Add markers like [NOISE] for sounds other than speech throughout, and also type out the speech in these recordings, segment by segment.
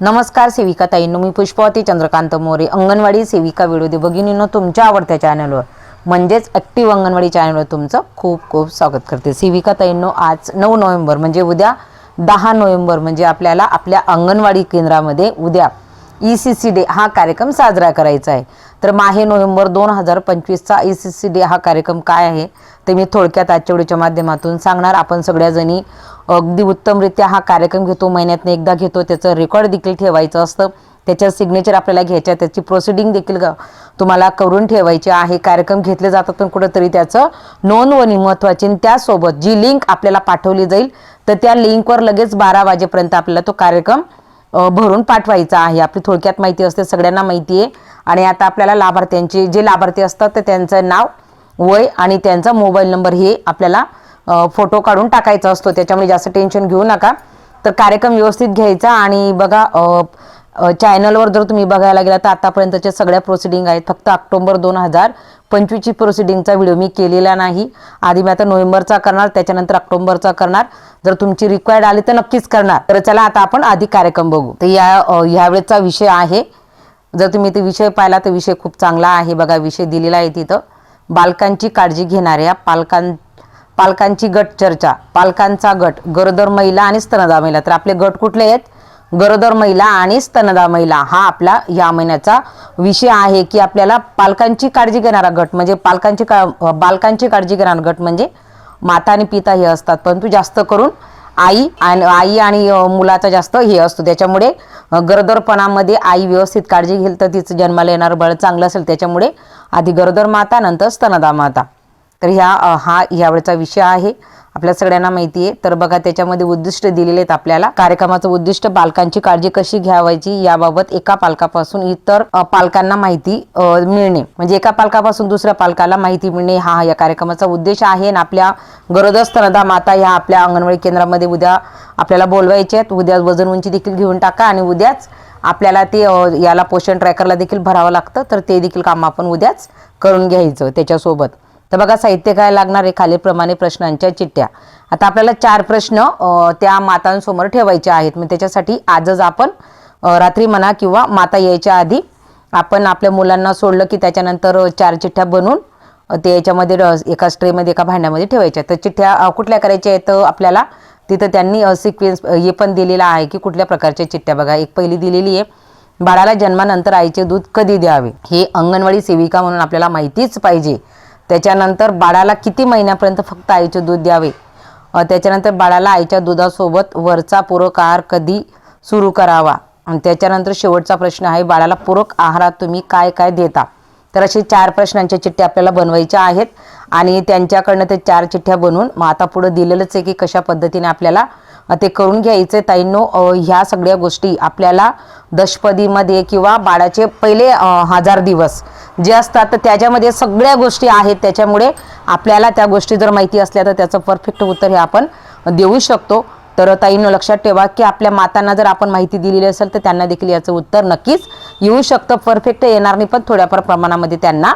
नमस्कार सेविका ताईंनो मी पुष्पावती चंद्रकांत मोरे अंगणवाडी सेविका व्हिडिओ भगिनींनो तुमच्या आवडत्या चॅनलवर म्हणजेच ॲक्टिव्ह अंगणवाडी चॅनलवर तुमचं खूप खूप स्वागत करते. सेविका ताईंनो आज नऊ नोव्हेंबर म्हणजे उद्या दहा नोव्हेंबर म्हणजे आपल्याला आपल्या अंगणवाडी केंद्रामध्ये उद्या ई सी सी डे हा कार्यक्रम साजरा करायचा आहे. तर माहे नोव्हेंबर दोन हजार पंचवीसचा ई सी सी डे हा कार्यक्रम काय आहे ते मी थोडक्यात आजच्या व्हिडिओच्या माध्यमातून सांगणार. आपण सगळ्याजणी अगदी उत्तमरित्या हा कार्यक्रम घेतो महिन्यातनं एकदा घेतो त्याचं रेकॉर्ड देखील ठेवायचं असतं. त्याच्या सिग्नेचर आपल्याला घ्यायच्या त्याची प्रोसिडिंग देखील तुम्हाला करून ठेवायची आहे. कार्यक्रम घेतले जातात पण कुठंतरी त्याचं नोंदवणी महत्त्वाची आणि त्यासोबत जी लिंक आपल्याला पाठवली जाईल तर त्या लिंकवर लगेच बारा वाजेपर्यंत आपल्याला तो कार्यक्रम भरून पाठवायचा आहे. आपली थोडक्यात माहिती असते सगळ्यांना माहिती आहे. आणि आता आपल्याला लाभार्थ्यांचे जे लाभार्थी असतात तर त्यांचं नाव वय आणि त्यांचा मोबाईल नंबर हे आपल्याला फोटो काढून टाकायचा असतो. त्याच्यामुळे जास्त टेन्शन घेऊ नका. तर कार्यक्रम व्यवस्थित घ्यायचा आणि बघा चॅनलवर जर तुम्ही बघायला गेला तर आतापर्यंतच्या सगळ्या प्रोसिडिंग आहेत. फक्त ऑक्टोबर दोन हजार पंचवीसची प्रोसिडिंगचा व्हिडिओ मी केलेला नाही. आधी मी आता नोव्हेंबरचा करणार त्याच्यानंतर ऑक्टोबरचा करणार. जर तुमची रिक्वायर्ड आली तर नक्कीच करणार. तर चला आता आपण आधी कार्यक्रम बघू. तर या अ, ह्यावेळेचा विषय आहे. जर तुम्ही ते विषय पाहिला तर विषय खूप चांगला आहे. बघा विषय दिलेला आहे तिथं. बालकांची काळजी घेणाऱ्या पालकां पालकांची गट चर्चा पालकांचा गट गरोदर महिला आणि स्तनदा महिला. तर आपले गट कुठले आहेत? गरोदर महिला आणि स्तनदा महिला. हा आपला या महिन्याचा विषय आहे की आपल्याला पालकांची काळजी घेणारा गट म्हणजे पालकांची का बालकांची काळजी घेणारा गट म्हणजे माता आणि पिता हे असतात. परंतु जास्त करून आई आणि आई आणि मुलाचा जास्त हे असतो. त्याच्यामुळे गरोदरपणामध्ये आई व्यवस्थित काळजी घेईल तर तिचं जन्माला येणारं बळ चांगलं असेल. त्याच्यामुळे आधी गरोदर माता नंतर स्तनदा माता. तर ह्या हा यावेळचा विषय आहे. आपल्या सगळ्यांना माहिती आहे. तर बघा त्याच्यामध्ये उद्दिष्ट दिलेले आहेत आपल्याला. कार्यक्रमाचं उद्दिष्ट बालकांची काळजी कशी घ्यावायची याबाबत एका पालकापासून इतर पालकांना माहिती मिळणे. म्हणजे एका पालकापासून दुसऱ्या पालकाला माहिती मिळणे हा या कार्यक्रमाचा उद्देश आहे. आणि आपल्या गरोदस्तनदा माता ह्या आपल्या अंगणवाडी केंद्रामध्ये उद्या आपल्याला बोलवायचे आहेत. उद्या वजन उंची देखील घेऊन टाका आणि उद्याच आपल्याला ते याला पोषण ट्रॅकरला देखील भरावं लागतं. तर ते देखील काम आपण उद्याच करून घ्यायचं त्याच्यासोबत. तर बघा साहित्य काय लागणार आहे? खालीलप्रमाणे प्रश्नांच्या चिठ्ठ्या. आता आपल्याला चार प्रश्न त्या मातांसमोर ठेवायचे आहेत. मग त्याच्यासाठी आजच आपण रात्री म्हणा किंवा माता यायच्या आधी आपण आपल्या मुलांना सोडलं की त्याच्यानंतर चार चिठ्ठ्या बनवून ते याच्यामध्ये एका स्ट्रेमध्ये एका भांड्यामध्ये ठेवायच्या तर चिठ्ठ्या कुठल्या करायच्या आहेत तर आपल्याला तिथं त्यांनी सिक्वेन्स हे पण दिलेला आहे की कुठल्या प्रकारच्या चिठ्ठ्या बघा. एक पहिली दिलेली आहे बाळाला जन्मानंतर आईचे दूध कधी द्यावे? हे अंगणवाडी सेविका म्हणून आपल्याला माहितीच पाहिजे. त्याच्यानंतर बाळाला किती महिन्यापर्यंत फक्त आईचे दूध द्यावे? त्याच्यानंतर बाळाला आईच्या दुधासोबत वरचा पूरक आहार कधी सुरू करावा? आणि त्याच्यानंतर शेवटचा प्रश्न आहे बाळाला पूरक आहारात तुम्ही काय काय देता? तर असे चार प्रश्नांच्या चिठ्ठ्या आपल्याला बनवायच्या आहेत. आणि त्यांच्याकडनं ते चार चिठ्ठ्या बनवून मग आता पुढं दिलेलंच आहे की कशा पद्धतीने आपल्याला ते करून घ्यायचं ताईंनो ह्या सगळ्या गोष्टी आपल्याला दशपदीमध्ये किंवा बाळाचे पहिले हजार दिवस जे असतात तर त्याच्यामध्ये सगळ्या गोष्टी आहेत. त्याच्यामुळे आपल्याला त्या गोष्टी जर माहिती असल्या तर त्याचं परफेक्ट उत्तर हे आपण देऊ शकतो. तर ताईनं लक्षात ठेवा की आपल्या मातांना जर आपण माहिती दिलेली असेल तर त्यांना देखील याचं उत्तर नक्कीच येऊ शकतं. परफेक्ट येणार नाही पण थोड्याफार प्रमाणामध्ये त्यांना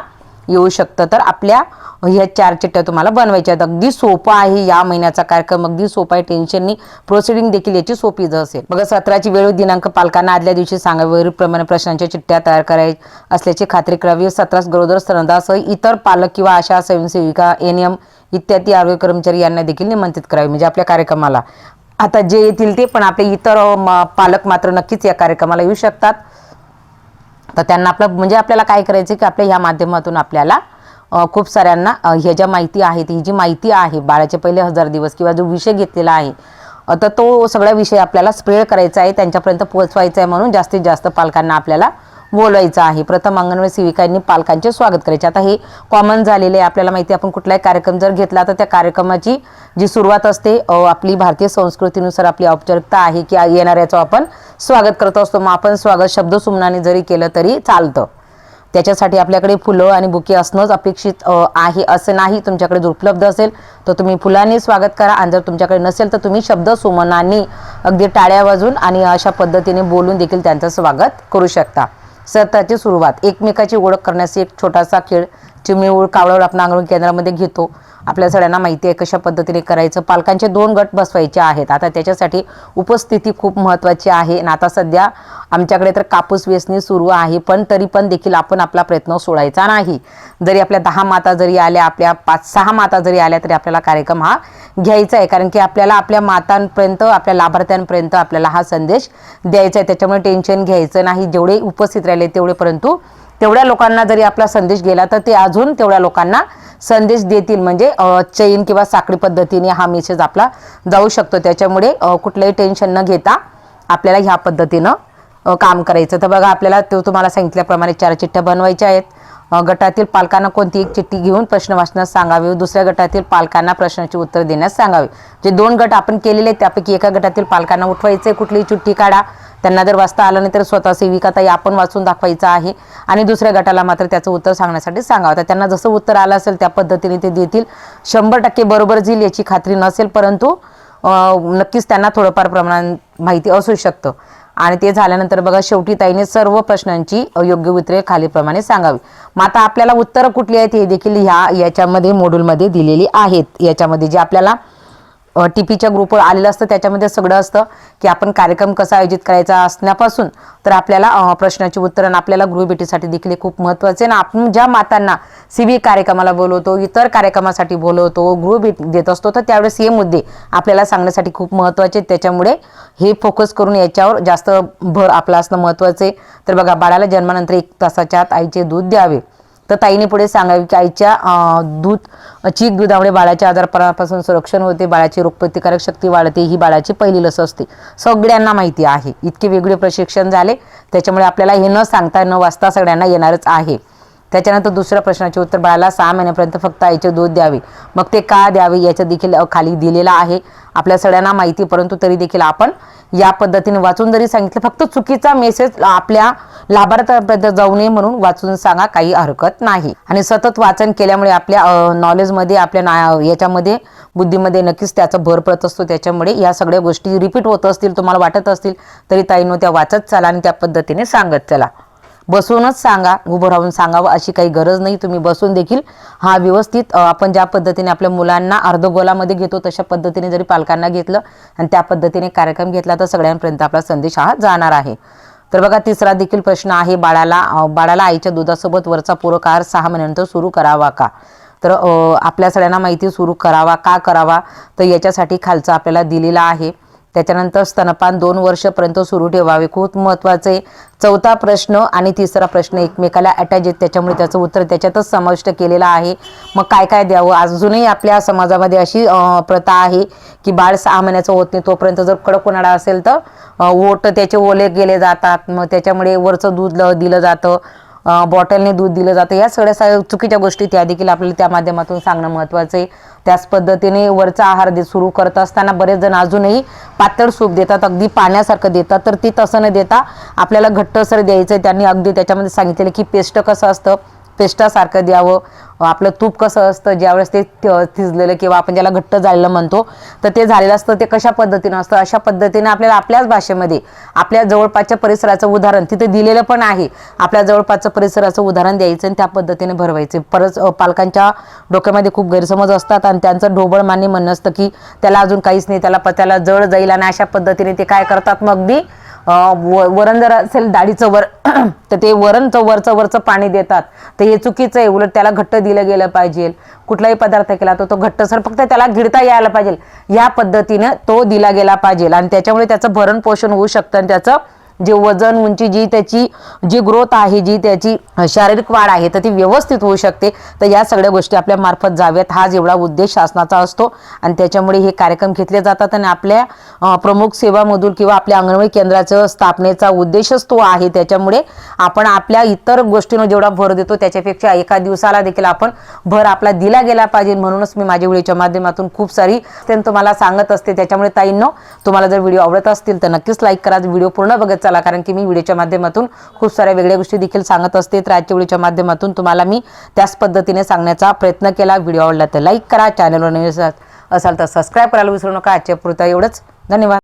येऊ शकतं. तर आपल्या ह्या चार चिठ्ठ्या तुम्हाला बनवायच्या आहेत. अगदी सोपं आहे या महिन्याचा कार्यक्रम. अगदी सोपा आहे. टेन्शननी प्रोसिडिंग देखील याची सोपी ज असेल. बघा सत्राची वेळ दिनांक पालकांना आदल्या दिवशी सांगावीप्रमाणे प्रश्नांच्या चिठ्ठ्या तयार कराय असल्याची खात्री करावी. सतरास गरोदर स्तनदासह इतर पालक किंवा आशा स्वयंसेविका एन एम इत्यादी आरोग्य कर्मचारी यांना देखील निमंत्रित करावे. म्हणजे आपल्या कार्यक्रमाला. आता जे येतील ते पण आपले इतर म- पालक मात्र नक्कीच या कार्यक्रमाला येऊ शकतात. तर त्यांना आपलं म्हणजे आपल्याला काय करायचं की आपल्या ह्या माध्यमातून आपल्याला खूप साऱ्यांना ह्या ज्या माहिती आहेत ही जी माहिती आहे बाळाचे पहिले हजार दिवस किंवा जो विषय घेतलेला आहे तर तो सगळा विषय आपल्याला स्प्रेड करायचा आहे त्यांच्यापर्यंत पोहोचवायचा आहे म्हणून जास्तीत जास्त पालकांना आपल्याला बोलायचं आहे. प्रथम अंगणवाडी सेविकांनी पालकांचे स्वागत करायचे. आता हे कॉमन झालेले आहे. आपल्याला माहिती आहे, आपण कुठलाही कार्यक्रम जर घेतला तर त्या कार्यक्रमाची जी सुरुवात असते आपली भारतीय संस्कृतीनुसार आपली औपचारिकता आहे की येणाऱ्याचं आपण स्वागत करत असतो. मग आपण स्वागत शब्दसुमनाने जरी केलं तरी चालतं. त्याच्यासाठी आपल्याकडे फुलं आणि बुके असणंच अपेक्षित आहे असं नाही. तुमच्याकडे जर उपलब्ध असेल तर तुम्ही फुलांनी स्वागत करा. आणि जर तुमच्याकडे नसेल तर तुम्ही शब्द सुमनांनी अगदी टाळ्या वाजून आणि अशा पद्धतीने बोलून देखील त्यांचं स्वागत करू शकता. सत्राची सुरुवात. एकमेकाची ओळख करण्यास एक छोटासा खेळ चिमणी ओळ कावळावर आपण अंगणवाडी केंद्रामध्ये घेतो. आपल्या सगळ्यांना माहिती आहे कशा पद्धतीने करायचं. पालकांचे दोन गट बसवायचे आहेत. आता त्याच्यासाठी उपस्थिती खूप महत्त्वाची आहे. आणि आता सध्या आमच्याकडे तर कापूस वेचणी सुरू आहे. पण तरी पण देखील आपण आपला प्रयत्न सोडायचा नाही. जरी आपल्या दहा माता जरी आल्या आपल्या पाच सहा माता जरी आल्या तरी आपल्याला कार्यक्रम हा घ्यायचा आहे. कारण की आपल्याला आपल्या मातांपर्यंत आपल्या लाभार्थ्यांपर्यंत आपल्याला हा संदेश द्यायचा आहे. त्याच्यामुळे टेन्शन घ्यायचं नाही. जेवढे उपस्थित राहिले तेवढे. परंतु तेवढ्या लोकांना जरी आपला संदेश गेला तर ते अजून तेवढ्या लोकांना संदेश देतील. म्हणजे चैन किंवा साखळी पद्धतीने हा मेसेज आपला जाऊ शकतो. त्याच्यामुळे कुठलंही टेन्शन न घेता आपल्याला ह्या पद्धतीनं काम करायचं. तर बघा आपल्याला तो तुम्हाला सांगितल्याप्रमाणे चार चिठ्ठ्या बनवायच्या आहेत. गटातील पालकांना कोणती एक चिठ्ठी घेऊन प्रश्न वाचण्यास सांगावे? दुसऱ्या गटातील पालकांना प्रश्नाची उत्तर देण्यास सांगावे? जे दोन गट आपण केलेले आहेत त्यापैकी एका गटातील पालकांना उठवायचे कुठलीही चिठ्ठी काढा. त्यांना जर वाचता आलं नाही तर स्वतः सेविकाताई आपण वाचून दाखवायचं आहे. आणि दुसऱ्या गटाला मात्र त्याचं उत्तर सांगण्यासाठी सांगावं. तर त्यांना जसं उत्तर आलं असेल त्या पद्धतीने ते देतील. शंभर टक्के बरोबर जाईल याची खात्री नसेल परंतु नक्कीच त्यांना थोडंफार प्रमाणात माहिती असू शकतं. आणि ते झाल्यानंतर बघा शेवटी ताईने सर्व प्रश्नांची योग्य उत्तरे खालीप्रमाणे सांगावी. मग आता आपल्याला उत्तरं कुठली आहेत हे देखील ह्या याच्यामध्ये मोड्यूलमध्ये दिलेली आहेत. याच्यामध्ये जे आपल्याला टी पीच्या ग्रुपवर आलेलं असतं. त्याच्यामध्ये सगळं असतं की आपण कार्यक्रम कसा आयोजित करायचा असण्यापासून तर आपल्याला प्रश्नाची उत्तरं आपल्याला गृहभेटीसाठी देखील हे खूप महत्त्वाचे ना आपण ज्या मातांना सी कार्यक्रमाला बोलवतो इतर कार्यक्रमासाठी बोलवतो गृहभेट देत असतो तर त्यावेळेस हे मुद्दे आपल्याला सांगण्यासाठी खूप महत्त्वाचे आहेत. त्याच्यामुळे हे फोकस करून याच्यावर जास्त भर आपला असणं महत्त्वाचं आहे. तर बघा बाळाला जन्मानंतर एक तासाच्या आत आईचे दूध द्यावे. तर ताईने पुढे सांगावे की आईच्या दूध चीक दुधामुळे बाळाच्या आजारपणापासून संरक्षण होते बाळाची रोगप्रतिकारक शक्ती वाढते ही बाळाची पहिली लस असते. सगळ्यांना माहिती आहे. इतके वेगळे प्रशिक्षण झाले त्याच्यामुळे आपल्याला हे न सांगता न वाचता सगळ्यांना येणारच आहे. त्याच्यानंतर दुसऱ्या प्रश्नाचे उत्तर बाळाला सहा महिन्यापर्यंत फक्त आईचे दूध द्यावे. मग ते का द्यावे याचं देखील खाली दिलेलं आहे. आपल्या सगळ्यांना माहिती परंतु तरी देखील आपण या पद्धतीने वाचून जरी सांगितलं फक्त चुकीचा मेसेज आपल्या लाभार्थ्यापर्यंत जाऊ नये म्हणून वाचून सांगा काही हरकत नाही. आणि सतत वाचन केल्यामुळे आपल्या नॉलेजमध्ये आपल्या ना याच्यामध्ये बुद्धीमध्ये नक्कीच त्याचा भर पडत असतो. त्याच्यामुळे या सगळ्या गोष्टी रिपीट होत असतील तुम्हाला वाटत असतील तरी ताईनो त्या वाचत चला आणि त्या पद्धतीने सांगत चला. बसूनच सांगा उभं राहून सांगावं अशी काही गरज नाही. तुम्ही बसून देखील हा व्यवस्थित आपण ज्या पद्धतीने आपल्या मुलांना अर्धगोलामध्ये घेतो तशा पद्धतीने जरी पालकांना घेतलं आणि त्या पद्धतीने कार्यक्रम घेतला तर सगळ्यांपर्यंत आपला संदेश हा जाणार आहे. तर बघा तिसरा देखील प्रश्न आहे बाळाला बाळाला आईच्या दुधासोबत वरचा पूरक आहार सहा महिन्यानंतर सुरू करावा का? तर आपल्या सगळ्यांना माहिती सुरू करावा का करावा? तर याच्यासाठी खालचा आपल्याला दिलेला आहे. त्याच्यानंतर स्तनपान दोन वर्षपर्यंत सुरू ठेवावे. खूप महत्त्वाचे चौथा प्रश्न आणि तिसरा प्रश्न एकमेकाला अटॅच आहेत. त्याच्यामुळे त्याचं उत्तर त्याच्यातच समाविष्ट केलेलं आहे. मग काय काय द्यावं? अजूनही आपल्या समाजामध्ये अशी प्रथा आहे की बाळ सहा महिन्याचं होत नाही तोपर्यंत जर कडक उन्हाळा असेल तर ओट त्याचे ओले गेले जातात. मग त्याच्यामुळे वरचं दूध दिलं जातं. बॉटलने दूध दिलं जातं. या सगळ्या सा- चुकीच्या गोष्टी त्या देखील आपल्याला त्या माध्यमातून सांगणं महत्त्वाचं आहे. त्याच पद्धतीने वरचा आहार दे सुरू करत असताना बरेच जण अजूनही पातळ सूप देतात. अगदी पाण्यासारखं देतात. तर ते तसं न देता आपल्याला घट्टसर द्यायचं आहे त्यांनी अगदी त्याच्यामध्ये सांगितलेलं की पेस्ट कसं असतं? पेस्टासारखं द्यावं. आपलं तूप कसं असतं ज्यावेळेस ते थिजलेलं किंवा आपण ज्याला घट्ट झालेलं म्हणतो तर ते झालेलं असतं ते कशा पद्धतीनं असतं? अशा पद्धतीने आपल्याला आपल्याच भाषेमध्ये आपल्या जवळपासच्या परिसराचं उदाहरण तिथे दिलेलं पण आहे. आपल्या जवळपासचं परिसराचं उदाहरण द्यायचं आणि त्या पद्धतीने भरवायचे. परत पालकांच्या डोक्यामध्ये खूप गैरसमज असतात आणि त्यांचं ढोबळ मान्य म्हणणं असतं की त्याला अजून काहीच नाही त्याला त्याला जळ जाईल आणि अशा पद्धतीने ते काय करतात? मग अगदी व- वरण जर असेल डाळीचं वर [CLEARS THROAT] तर ते वरणचं वरचं वरचं पाणी देतात. तर हे चुकीचं आहे उलट त्याला घट्ट दिलं गेलं पाहिजे. कुठलाही पदार्थ केला तर तो घट्टसर फक्त त्याला गिळता यायला पाहिजे. या पद्धतीनं तो दिला गेला पाहिजे. आणि त्याच्यामुळे त्याचं भरण पोषण होऊ शकतं आणि त्याचं जे वजन उंची जी त्याची जी ग्रोथ आहे जी त्याची शारीरिक वाढ आहे तर ती व्यवस्थित होऊ शकते. तर या सगळ्या गोष्टी आपल्या मार्फत जाव्यात. हा एवढा उद्देश शासनाचा असतो आणि त्याच्यामुळे हे कार्यक्रम घेतले जातात आणि आपल्या प्रमुख सेवामधून किंवा आपल्या अंगणवाडी केंद्राचं स्थापनेचा उद्देशच तो आहे. त्याच्यामुळे आपण आपल्या इतर गोष्टींवर जेवढा भर देतो त्याच्यापेक्षा एका दिवसाला देखील आपण भर आपला दिला गेला पाहिजे. म्हणूनच मी माझ्या व्हिडिओच्या माध्यमातून खूप सारी तुम्हाला सांगत असते. त्याच्यामुळे ताईंनो तुम्हाला जर व्हिडिओ आवडत असतील तर नक्कीच लाईक करा. व्हिडिओ पूर्ण बघत चला कारण की मी व्हिडिओच्या माध्यमातून खूप साऱ्या वेगळ्या गोष्टी देखील सांगत असते. तर आजच्या व्हिडिओच्या माध्यमातून तुम्हाला मी त्याच पद्धतीने सांगण्याचा प्रयत्न केला. व्हिडिओ आवडला तर लाईक करा. चॅनलवर नवीन असाल- तर सबस्क्राईब करायला विसरू नका. आजच्या पुरता एवढंच. धन्यवाद.